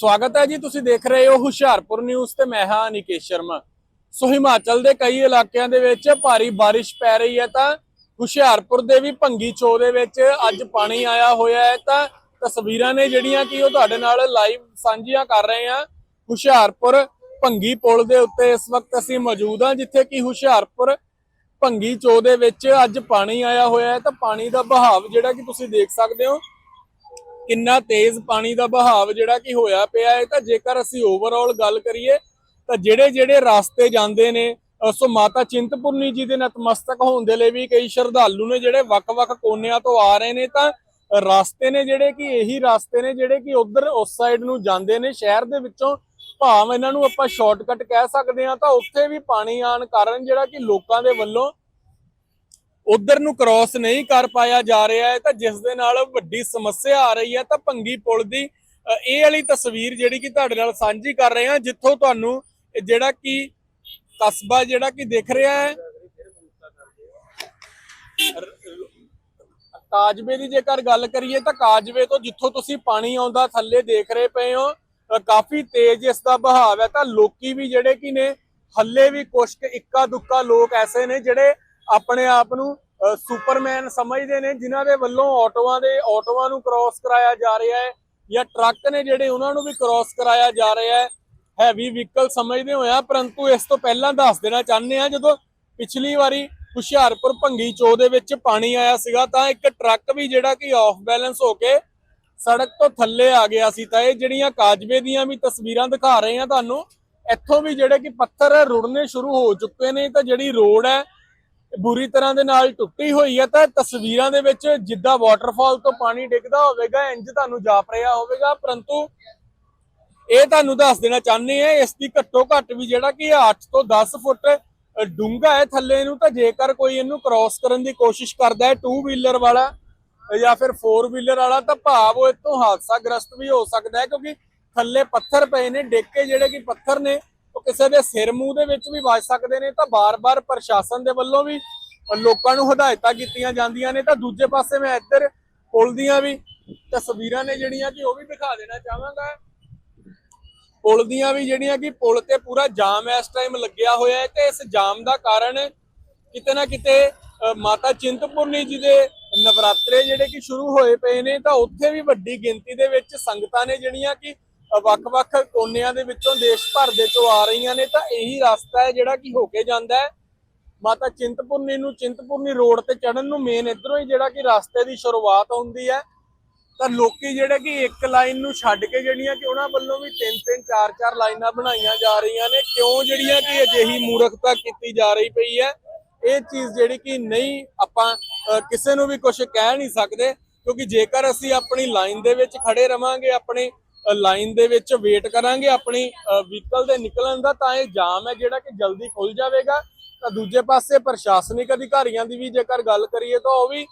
ਸਵਾਗਤ ਹੈ ਜੀ, ਤੁਸੀਂ ਦੇਖ ਰਹੇ ਹੋ ਹੁਸ਼ਿਆਰਪੁਰ ਨਿਊਜ਼ ਤੇ ਮੈਂ ਹਾਂ ਨਿਕੇਸ਼ ਸ਼ਰਮਾ। ਸੋ ਹਿਮਾਚਲ ਦੇ ਕਈ ਇਲਾਕਿਆਂ ਦੇ ਵਿੱਚ ਭਾਰੀ ਬਾਰਿਸ਼ ਪੈ ਰਹੀ ਹੈ ਤਾਂ ਹੁਸ਼ਿਆਰਪੁਰ ਦੇ ਵੀ ਭੰਗੀ ਚੋ ਦੇ ਵਿੱਚ ਅੱਜ ਪਾਣੀ ਆਇਆ ਹੋਇਆ ਹੈ ਤਾਂ ਤਸਵੀਰਾਂ ਨੇ ਜਿਹੜੀਆਂ ਕਿ ਉਹ ਤੁਹਾਡੇ ਨਾਲ ਲਾਈਵ ਸਾਂਝੀਆਂ ਕਰ ਰਹੇ ਹਾਂ। ਹੁਸ਼ਿਆਰਪੁਰ ਭੰਗੀ ਪੁਲ ਦੇ ਉੱਤੇ ਇਸ ਵਕਤ ਅਸੀਂ ਮੌਜੂਦ ਹਾਂ, ਜਿੱਥੇ ਕਿ ਹੁਸ਼ਿਆਰਪੁਰ ਭੰਗੀ ਚੋ ਦੇ ਵਿੱਚ ਅੱਜ ਪਾਣੀ ਆਇਆ ਹੋਇਆ ਹੈ ਤਾਂ ਪਾਣੀ ਦਾ ਬਹਾਵ ਜਿਹੜਾ ਕਿ ਤੁਸੀਂ ਦੇਖ ਸਕਦੇ ਹੋ ਕਿੰਨਾ ਤੇਜ਼ ਪਾਣੀ ਦਾ ਬਹਾਵ ਜਿਹੜਾ ਕਿ ਹੋਇਆ ਪਿਆ ਹੈ, ਤਾਂ ਜੇਕਰ ਅਸੀਂ ਓਵਰਆਲ ਗੱਲ ਕਰੀਏ, ਤਾਂ ਜਿਹੜੇ ਜਿਹੜੇ ਰਸਤੇ ਜਾਂਦੇ ਨੇ ਸੋ ਮਾਤਾ ਚਿੰਤਪੁਰਨੀ ਜੀ ਦੇ ਨਤਮਸਤਕ ਹੋਣ ਦੇ ਲਈ ਵੀ ਕਈ ਸ਼ਰਧਾਲੂ ਨੇ ਜਿਹੜੇ ਵੱਖ-ਵੱਖ ਕੋਨਿਆਂ ਤੋਂ ਆ ਰਹੇ ਨੇ, ਤਾਂ ਰਸਤੇ ਨੇ ਜਿਹੜੇ ਕਿ ਇਹੀ ਰਸਤੇ ਨੇ ਜਿਹੜੇ ਕਿ ਉਧਰ ਉਸ ਸਾਈਡ ਨੂੰ ਜਾਂਦੇ ਨੇ, ਸ਼ਹਿਰ ਦੇ ਵਿੱਚੋਂ ਭਾਵ ਇਹਨਾਂ ਨੂੰ ਆਪਾਂ ਸ਼ਾਰਟਕਟ ਕਹਿ ਸਕਦੇ ਹਾਂ, ਤਾਂ ਉੱਥੇ ਵੀ ਪਾਣੀ ਆਣ ਕਾਰਨ ਜਿਹੜਾ ਕਿ ਲੋਕਾਂ ਦੇ ਵੱਲੋਂ ਉਧਰ ਨੂੰ ਕ੍ਰਾਸ ਨਹੀਂ ਕਰ ਪਾਇਆ ਜਾ ਰਿਹਾ ਹੈ, ਤਾਂ ਜਿਸ ਦੇ ਨਾਲ ਵੱਡੀ ਸਮੱਸਿਆ ਆ ਰਹੀ ਹੈ, ਤਾਂ ਭੰਗੀ ਪੁਲ ਦੀ ਇਹ ਵਾਲੀ ਤਸਵੀਰ ਜਿਹੜੀ ਕਿ ਤੁਹਾਡੇ ਨਾਲ ਸਾਂਝੀ ਕਰ ਰਹੇ ਹਾਂ, ਜਿੱਥੋਂ ਤੁਹਾਨੂੰ ਇਹ ਜਿਹੜਾ ਕਿ ਕਸਬਾ ਜਿਹੜਾ ਕਿ ਦਿਖ ਰਿਹਾ ਹੈ। ਕਾਜਵੇ ਦੀ ਜੇਕਰ ਗੱਲ ਕਰੀਏ, ਤਾਂ ਕਾਜਵੇ ਤੋਂ ਜਿੱਥੋਂ ਤੁਸੀਂ ਪਾਣੀ ਆਉਂਦਾ, ਥੱਲੇ ਦੇਖ ਰਹੇ ਪਏ ਹੋ ਕਾਫੀ ਤੇਜ਼ ਇਸ ਦਾ ਬਹਾਵ ਹੈ, ਤਾਂ ਲੋਕੀ ਵੀ ਜਿਹੜੇ ਕਿ ਨੇ, ਹੱਲੇ ਵੀ ਕੁਸ਼ਕ ਇੱਕਾ ਦੁੱਕਾ ਲੋਕ ਐਸੇ ਨੇ ਜਿਹੜੇ ਆਪਣੇ ਆਪ ਨੂੰ ਸੁਪਰਮੈਨ ਸਮਝਦੇ ਨੇ, ਜਿਨ੍ਹਾਂ ਦੇ ਵੱਲੋਂ ਆਟੋਆਂ ਦੇ, ਆਟੋਆਂ ਨੂੰ ਕ੍ਰਾਸ ਕਰਾਇਆ ਜਾ ਰਿਹਾ ਹੈ ਜਾਂ ਟਰੱਕ ਨੇ ਜਿਹੜੇ ਉਹਨਾਂ ਨੂੰ ਵੀ ਕ੍ਰਾਸ ਕਰਾਇਆ ਜਾ ਰਿਹਾ ਹੈ ਹੈਵੀ ਵਹੀਕਲ ਸਮਝਦੇ ਹੋਇਆ ਪਰੰਤੂ ਇਸ ਤੋਂ ਪਹਿਲਾਂ ਦੱਸ ਦੇਣਾ ਚਾਹੁੰਦੇ ਆ ਜਦੋਂ ਪਿਛਲੀ ਵਾਰੀ ਹੁਸ਼ਿਆਰਪੁਰ ਭੰਗੀ ਚੋ ਦੇ ਵਿੱਚ ਪਾਣੀ ਆਇਆ ਸੀਗਾ, ਤਾਂ ਇੱਕ ਟਰੱਕ ਵੀ ਜਿਹੜਾ ਕਿ ਆਫ ਬੈਲੈਂਸ ਹੋ ਕੇ ਸੜਕ ਤੋਂ ਥੱਲੇ ਆ ਗਿਆ ਸੀ। ਤਾਂ ਇਹ ਜਿਹੜੀਆਂ ਕਾਜਵੇ ਦੀਆਂ ਵੀ ਤਸਵੀਰਾਂ ਦਿਖਾ ਰਹੇ ਆ ਤੁਹਾਨੂੰ, ਇੱਥੋਂ ਵੀ ਜਿਹੜੇ ਕਿ ਪੱਥਰ ਰੁੜਨੇ ਸ਼ੁਰੂ ਹੋ ਚੁੱਕੇ ਨੇ, ਤਾਂ ਜਿਹੜੀ ਰੋਡ ਹੈ ਬੁਰੀ ਤਰ੍ਹਾਂ ਦੇ ਨਾਲ ਟੁੱਟੀ ਹੋਈ ਹੈ ਤਾਂ ਤਸਵੀਰਾਂ ਦੇ ਵਿੱਚ ਜਿੱਦਾਂ ਵਾਟਰਫਾਲ ਤੋਂ ਪਾਣੀ ਡਿੱਗਦਾ ਹੋਵੇਗਾ, ਇੰਜ ਤੁਹਾਨੂੰ ਜਾਪ ਰਿਹਾ ਹੋਵੇਗਾ। ਪਰੰਤੂ ਇਹ ਤੁਹਾਨੂੰ ਦੱਸ ਦੇਣਾ ਚਾਹੁੰਦੇ ਆ ਇਸ ਦੀ ਘੱਟੋ ਘੱਟ ਵੀ ਜਿਹੜਾ ਕਿ 8 ਤੋਂ 10 ਫੁੱਟ ਡੂੰਘਾ ਹੈ ਥੱਲੇ ਨੂੰ, ਤਾਂ ਜੇਕਰ ਕੋਈ ਇਹਨੂੰ ਕ੍ਰਾਸ ਕਰਨ ਦੀ ਕੋਸ਼ਿਸ਼ ਕਰਦਾ ਹੈ 2 ਵੀਲਰ ਵਾਲਾ ਜਾਂ ਫਿਰ 4 ਵੀਲਰ ਵਾਲਾ, ਤਾਂ ਭਾਵ ਉਹ ਇਤੋਂ ਹਾਦਸਾਗ੍ਰਸਤ ਵੀ ਹੋ ਸਕਦਾ ਹੈ, ਕਿਉਂਕਿ ਥੱਲੇ ਪੱਥਰ ਪਏ ਨੇ, ਡਿੱਗ ਕੇ ਜਿਹੜੇ ਕਿ ਪੱਥਰ ਨੇ ਕਿਸੇ ਦੇ ਸਿਰ ਮੂੰਹ ਦੇ ਵਿੱਚ ਵੀ ਵੱਜ ਸਕਦੇ ਨੇ, ਤਾਂ ਬਾਰ-ਬਾਰ ਪ੍ਰਸ਼ਾਸਨ ਦੇ ਵੱਲੋਂ ਵੀ ਲੋਕਾਂ ਨੂੰ ਹਦਾਇਤਾਂ ਕੀਤੀਆਂ ਜਾਂਦੀਆਂ ਨੇ। ਤਾਂ ਦੂਜੇ ਪਾਸੇ ਮੈਂ ਇੱਧਰ ਪੁਲ ਦੀਆਂ ਵੀ ਤਸਵੀਰਾਂ ਨੇ ਜਿਹੜੀਆਂ ਕਿ ਉਹ ਵੀ ਦਿਖਾ ਦੇਣਾ ਚਾਹਾਂਗਾ। ਪੁਲ ਦੀਆਂ ਵੀ ਜਿਹੜੀਆਂ ਕਿ ਪੁਲ ਤੇ ਪੂਰਾ ਜਾਮ ਇਸ ਟਾਈਮ ਲੱਗਿਆ ਹੋਇਆ ਹੈ ਤੇ ਇਸ ਜਾਮ ਦਾ ਕਾਰਨ ਕਿਤੇ ਨਾ ਕਿਤੇ ਮਾਤਾ ਚਿੰਤਪੁਰਨੀ ਜੀ ਦੇ ਨਵਰਾਤਰੇ ਜਿਹੜੇ ਕਿ ਸ਼ੁਰੂ ਹੋਏ ਪਏ ਨੇ, ਤਾਂ ਉੱਥੇ ਵੀ ਵੱਡੀ ਗਿਣਤੀ ਦੇ ਵਿੱਚ ਸੰਗਤਾਂ ਨੇ ਜਿਹੜੀਆਂ ਕਿ ਵੱਖ-ਵੱਖ ਕੋਨਿਆਂ ਦੇ ਵਿੱਚੋਂ ਦੇਸ਼ ਭਰ ਦੇ ਚੋਂ ਆ ਰਹੀਆਂ ਨੇ, ਤਾਂ ਇਹੀ ਰਸਤਾ ਹੈ ਜਿਹੜਾ ਕਿ ਹੋ ਕੇ ਜਾਂਦਾ ਹੈ। ਮਾਤਾ ਚਿੰਤਪੁਰਨੀ ਨੂੰ, ਚਿੰਤਪੁਰਨੀ ਰੋਡ ਤੇ ਚੜਨ ਨੂੰ ਮੇਨ ਇਧਰੋਂ ਹੀ ਜਿਹੜਾ ਕਿ ਰਸਤੇ ਦੀ ਸ਼ੁਰੂਆਤ ਹੁੰਦੀ ਹੈ। ਤਾਂ ਲੋਕੀ ਜਿਹੜੇ ਕਿ ਇੱਕ ਲਾਈਨ ਨੂੰ ਛੱਡ ਕੇ ਜਿਹੜੀਆਂ ਕਿ ਉਹਨਾਂ ਵੱਲੋਂ ਵੀ ਤਿੰਨ ਤਿੰਨ, ਚਾਰ ਚਾਰ ਲਾਈਨਾਂ ਬਣਾਈਆਂ ਜਾ ਰਹੀਆਂ ਨੇ, ਕਿਉਂ ਜਿਹੜੀਆਂ ਕਿ ਅਜਿਹੀ ਮੂਰਖਤਾ ਕੀਤੀ ਜਾ ਰਹੀ ਪਈ ਹੈ। ਇਹ ਚੀਜ਼ ਜਿਹੜੀ ਕਿ ਨਹੀਂ, ਆਪਾਂ ਕਿਸੇ ਨੂੰ ਵੀ ਕੁਝ ਕਹਿ ਨਹੀਂ ਸਕਦੇ, ਕਿਉਂਕਿ ਜੇਕਰ ਅਸੀਂ ਆਪਣੀ ਲਾਈਨ ਦੇ ਵਿੱਚ ਖੜੇ ਰਵਾਂਗੇ, ਆਪਣੇ ਲਾਈਨ ਦੇ ਵਿੱਚ ਵੇਟ ਕਰਾਂਗੇ ਆਪਣੀ ਵਹੀਕਲ ਦੇ ਨਿਕਲਣ ਦਾ ਤਾਂ ਇਹ ਜਾਮ ਹੈ ਜਿਹੜਾ ਕਿ ਜਲਦੀ ਖੁੱਲ ਜਾਵੇਗਾ। ਤਾਂ ਦੂਜੇ ਪਾਸੇ ਪ੍ਰਸ਼ਾਸਨਿਕ ਅਧਿਕਾਰੀਆਂ ਦੀ ਵੀ ਜੇਕਰ ਗੱਲ ਕਰੀਏ ਤਾਂ ਉਹ ਵੀ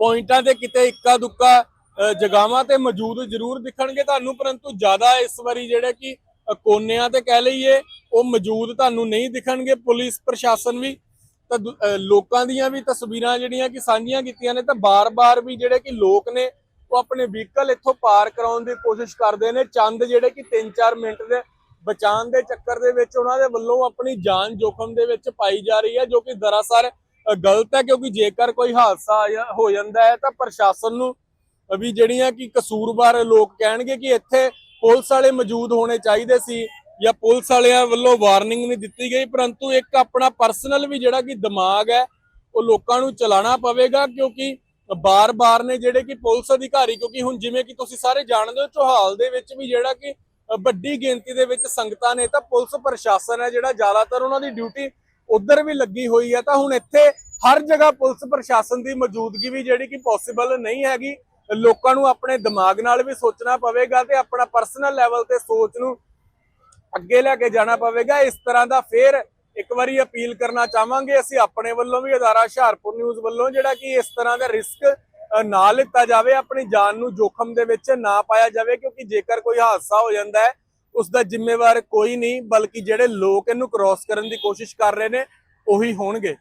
ਪੁਆਇੰਟਾਂ ਤੇ ਕਿਤੇ ਇੱਕਾ ਦੁੱਕਾ ਅ, ਜਗ੍ਹਾਵਾਂ ਤੇ ਮੌਜੂਦ ਜ਼ਰੂਰ ਦਿਖਣਗੇ ਤੁਹਾਨੂੰ ਪਰੰਤੂ ਜ਼ਿਆਦਾ ਇਸ ਵਾਰੀ ਜਿਹੜੇ ਕਿ ਕੋਨਿਆਂ ਤੇ ਕਹਿ ਲਈਏ ਉਹ ਮੌਜੂਦ ਤੁਹਾਨੂੰ ਨਹੀਂ ਦਿਖਣਗੇ। ਪੁਲਿਸ ਪ੍ਰਸ਼ਾਸਨ ਵੀ ਤਾਂ ਦੂ- ਲੋਕਾਂ ਦੀਆਂ ਵੀ ਤਸਵੀਰਾਂ ਜਿਹੜੀਆਂ ਕਿ ਸਾਂਝੀਆਂ ਕੀਤੀਆਂ ਨੇ ਤਾਂ ਬਾਰ-ਬਾਰ ਵੀ ਜਿਹੜੇ ਕਿ ਲੋਕ ਨੇ ਉਹ ਆਪਣੇ ਵਹੀਕਲ ਇੱਥੋਂ ਪਾਰ ਕਰਾਉਣ ਦੀ ਕੋਸ਼ਿਸ਼ ਕਰਦੇ ਨੇ। ਚੰਦ ਜਿਹੜੇ ਕਿ 3-4 ਮਿੰਟ ਦੇ ਬਚਾਉਣ ਦੇ ਚੱਕਰ ਦੇ ਵਿੱਚ ਉਹਨਾਂ ਦੇ ਵੱਲੋਂ ਆਪਣੀ ਜਾਨ ਜੋਖਮ ਦੇ ਵਿੱਚ ਪਾਈ ਜਾ ਰਹੀ ਹੈ, ਜੋ ਕਿ ਦਰਅਸਲ ਗਲਤ ਹੈ, ਕਿਉਂਕਿ ਜੇਕਰ ਕੋਈ ਹਾਦਸਾ ਹੋ ਜਾਂਦਾ ਹੈ, ਤਾਂ ਪ੍ਰਸ਼ਾਸਨ ਨੂੰ ਵੀ ਜਿਹੜੀਆਂ ਕਿ ਕਸੂਰਵਾਰ ਲੋਕ ਕਹਿਣਗੇ ਕਿ ਇੱਥੇ ਪੁਲਿਸ ਵਾਲੇ ਮੌਜੂਦ ਹੋਣੇ ਚਾਹੀਦੇ ਸੀ ਜਾਂ ਪੁਲਿਸ ਵਾਲਿਆਂ ਵੱਲੋਂ ਵਾਰਨਿੰਗ ਨਹੀਂ ਦਿੱਤੀ ਗਈ, ਪਰੰਤੂ ਇੱਕ ਆਪਣਾ ਪਰਸਨਲ ਵੀ ਜਿਹੜਾ ਕਿ ਦਿਮਾਗ ਹੈ, ਉਹ ਲੋਕਾਂ ਨੂੰ ਚਲਾਉਣਾ ਪਵੇਗਾ, ਕਿਉਂਕਿ ਬਾਰ-ਬਾਰ ਨੇ ਜਿਹੜੇ ਕਿ ਪੁਲਿਸ ਅਧਿਕਾਰੀ, ਕਿਉਂਕਿ ਹੁਣ ਜਿਵੇਂ ਕਿ ਤੁਸੀਂ ਸਾਰੇ ਜਾਣਦੇ ਹੋ, ਚੋਹਾਲ ਦੇ ਵਿੱਚ ਵੀ ਜਿਹੜਾ ਕਿ ਵੱਡੀ ਗਿਣਤੀ ਦੇ ਵਿੱਚ ਸੰਗਤਾਂ ਨੇ ਤਾਂ ਪੁਲਿਸ ਪ੍ਰਸ਼ਾਸਨ ਹੈ ਜਿਹੜਾ ਜ਼ਿਆਦਾਤਰ ਉਹਨਾਂ ਦੀ ਡਿਊਟੀ ਉਧਰ ਵੀ ਲੱਗੀ ਹੋਈ ਹੈ। ਤਾਂ ਹੁਣ ਇੱਥੇ ਹਰ ਜਗ੍ਹਾ ਪੁਲਿਸ ਪ੍ਰਸ਼ਾਸਨ ਦੀ ਮੌਜੂਦਗੀ ਵੀ ਜਿਹੜੀ ਕਿ ਪੋਸੀਬਲ ਨਹੀਂ ਹੈਗੀ। ਲੋਕਾਂ ਨੂੰ ਆਪਣੇ ਦਿਮਾਗ ਨਾਲ ਵੀ ਸੋਚਣਾ ਪਵੇਗਾ ਤੇ ਆਪਣਾ ਪਰਸਨਲ ਲੈਵਲ ਤੇ ਸੋਚ ਨੂੰ ਅੱਗੇ ਲੈ ਕੇ ਜਾਣਾ ਪਵੇਗਾ। ਇਸ ਤਰ੍ਹਾਂ ਦਾ ਫੇਰ ਇੱਕ ਵਾਰੀ ਅਪੀਲ ਕਰਨਾ ਚਾਹਾਂਗੇ, ਅਸੀਂ ਆਪਣੇ ਵੱਲੋਂ ਵੀ ਅਦਾਰਾ ਹੁਸ਼ਿਆਰਪੁਰ ਨਿਊਜ਼ ਵੱਲੋਂ ਜਿਹੜਾ ਕਿ ਇਸ ਤਰ੍ਹਾਂ ਦਾ ਰਿਸਕ ਨਾ ਲਿੱਤਾ ਜਾਵੇ, ਆਪਣੀ ਜਾਨ ਨੂੰ ਜੋਖਮ ਦੇ ਵਿੱਚ ਨਾ ਪਾਇਆ ਜਾਵੇ, ਕਿਉਂਕਿ ਜੇਕਰ ਕੋਈ ਹਾਦਸਾ ਹੋ ਜਾਂਦਾ ਹੈ ਉਸ ਦਾ ਜ਼ਿੰਮੇਵਾਰ ਕੋਈ ਨਹੀਂ, ਬਲਕਿ ਜਿਹੜੇ ਲੋਕ ਇਹਨੂੰ ਕ੍ਰਾਸ ਕਰਨ ਦੀ ਕੋਸ਼ਿਸ਼ ਕਰ ਰਹੇ ਨੇ, ਉਹੀ ਹੋਣਗੇ।